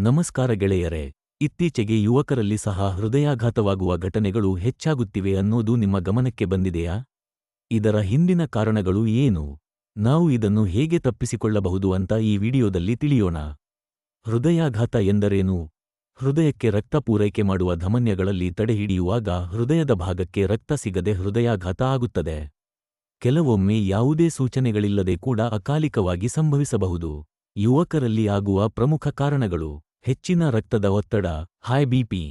ನಮಸ್ಕಾರ ಗೆಳೆಯರೇ, ಇತ್ತೀಚೆಗೆ ಯುವಕರಲ್ಲಿ ಸಹ ಹೃದಯಾಘಾತವಾಗುವ ಘಟನೆಗಳು ಹೆಚ್ಚಾಗುತ್ತಿವೆ ಅನ್ನೋದು ನಿಮ್ಮ ಗಮನಕ್ಕೆ ಬಂದಿದೆಯಾ? ಇದರ ಹಿಂದಿನ ಕಾರಣಗಳು ಏನು? ನಾವು ಇದನ್ನು ಹೇಗೆ ತಪ್ಪಿಸಿಕೊಳ್ಳಬಹುದು ಅಂತ ಈ ವಿಡಿಯೋದಲ್ಲಿ ತಿಳಿಯೋಣ. ಹೃದಯಾಘಾತ ಎಂದರೇನು? ಹೃದಯಕ್ಕೆ ರಕ್ತ ಪೂರೈಕೆ ಮಾಡುವ ಧಮನ್ಯಗಳಲ್ಲಿ ತಡೆಹಿಡಿಯುವಾಗ ಹೃದಯದ ಭಾಗಕ್ಕೆ ರಕ್ತ ಸಿಗದೆ ಹೃದಯಾಘಾತ ಆಗುತ್ತದೆ. ಕೆಲವೊಮ್ಮೆ ಯಾವುದೇ ಸೂಚನೆಗಳಿಲ್ಲದೆ ಕೂಡ ಅಕಾಲಿಕವಾಗಿ ಸಂಭವಿಸಬಹುದು. ಯುವಕರಲ್ಲಿ ಆಗುವ ಪ್ರಮುಖ ಕಾರಣಗಳು. ಹೆಚ್ಚಿನ ರಕ್ತದ ಒತ್ತಡ ಹೈ ಬಿಪಿ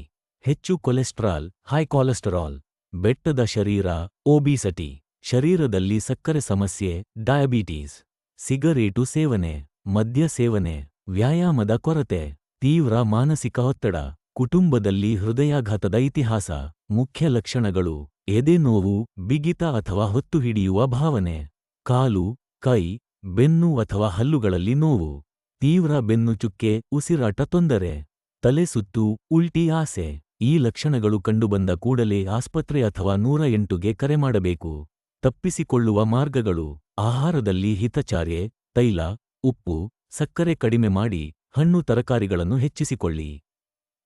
ಹೆಚ್ಚು ಕೊಲೆಸ್ಟ್ರಾಲ್ ಹೈ ಕೊಲೆಸ್ಟರಾಲ್ ಬೆಟ್ಟದ ಶರೀರ ಒಬಿಸಟಿ ಶರೀರದಲ್ಲಿ ಸಕ್ಕರೆ ಸಮಸ್ಯೆ ಡಯಾಬಿಟೀಸ್ ಸಿಗರೇಟು ಸೇವನೆ, ಮದ್ಯ ಸೇವನೆ, ವ್ಯಾಯಾಮದ ಕೊರತೆ, ತೀವ್ರ ಮಾನಸಿಕ ಒತ್ತಡ, ಕುಟುಂಬದಲ್ಲಿ ಹೃದಯಾಘಾತದ ಇತಿಹಾಸ, ಮುಖ್ಯ ಲಕ್ಷಣಗಳು, ಎದೆ ನೋವು, ಬಿಗಿತ ಅಥವಾ ಹೊತ್ತು ಹಿಡಿಯುವ ಭಾವನೆ, ಕಾಲು, ಕೈ, ಬೆನ್ನು ಅಥವಾ ಹಲ್ಲುಗಳಲ್ಲಿ ನೋವು. ತೀವ್ರ ಬೆನ್ನು ಚುಕ್ಕೆ ಉಸಿರಾಟ ತೊಂದರೆ. ತಲೆ ಸುತ್ತು, ಉಲ್ಟಿ ಆಸೆ. ಈ ಲಕ್ಷಣಗಳು ಕಂಡುಬಂದ ಕೂಡಲೇ ಆಸ್ಪತ್ರೆ ಅಥವಾ ನೂರ ಎಂಟುಗೆ ಕರೆ ಮಾಡಬೇಕು. ತಪ್ಪಿಸಿಕೊಳ್ಳುವ ಮಾರ್ಗಗಳು. ಆಹಾರದಲ್ಲಿ ಹಿತಚಾರೆ ತೈಲ, ಉಪ್ಪು, ಸಕ್ಕರೆ ಕಡಿಮೆ ಮಾಡಿ, ಹಣ್ಣು ತರಕಾರಿಗಳನ್ನು ಹೆಚ್ಚಿಸಿಕೊಳ್ಳಿ.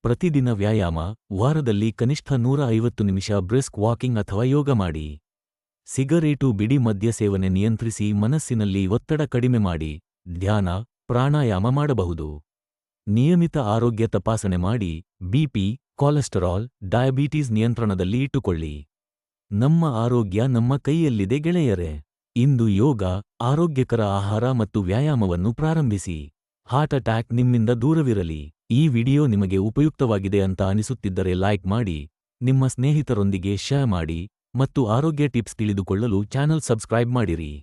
ಪ್ರತಿದಿನ ವ್ಯಾಯಾಮ, ವಾರದಲ್ಲಿ ಕನಿಷ್ಠ ನೂರ ಐವತ್ತು ನಿಮಿಷ ಬ್ರಿಸ್ಕ್ ವಾಕಿಂಗ್ ಅಥವಾ ಯೋಗ ಮಾಡಿ. ಸಿಗರೇಟು, ಬಿಡಿ ಮದ್ಯ ಸೇವನೆ ನಿಯಂತ್ರಿಸಿ, ಮನಸ್ಸಿನಲ್ಲಿ ಒತ್ತಡ ಕಡಿಮೆ ಮಾಡಿ. ಧ್ಯಾನ ಪ್ರಾಣಾಯಾಮ ಮಾಡಬಹುದು. ನಿಯಮಿತ ಆರೋಗ್ಯ ತಪಾಸಣೆ ಮಾಡಿ ಬಿಪಿ ಕೊಲೆಸ್ಟರಾಲ್, ಡಯಾಬಿಟೀಸ್ ನಿಯಂತ್ರಣದಲ್ಲಿ ಇಟ್ಟುಕೊಳ್ಳಿ. ನಮ್ಮ ಆರೋಗ್ಯ ನಮ್ಮ ಕೈಯಲ್ಲಿದೆ ಗೆಳೆಯರೆ. ಇಂದು ಯೋಗ, ಆರೋಗ್ಯಕರ ಆಹಾರ ಮತ್ತು ವ್ಯಾಯಾಮವನ್ನು ಪ್ರಾರಂಭಿಸಿ. ಹಾರ್ಟ್ ಅಟ್ಯಾಕ್ ನಿಮ್ಮಿಂದ ದೂರವಿರಲಿ. ಈ ವಿಡಿಯೋ ನಿಮಗೆ ಉಪಯುಕ್ತವಾಗಿದೆ ಅಂತ ಅನಿಸುತ್ತಿದ್ದರೆ ಲೈಕ್ ಮಾಡಿ, ನಿಮ್ಮ ಸ್ನೇಹಿತರೊಂದಿಗೆ ಶೇರ್ ಮಾಡಿ ಮತ್ತು ಆರೋಗ್ಯ ಟಿಪ್ಸ್ ತಿಳಿದುಕೊಳ್ಳಲು ಚಾನಲ್ ಸಬ್ಸ್ಕ್ರೈಬ್ ಮಾಡಿರಿ.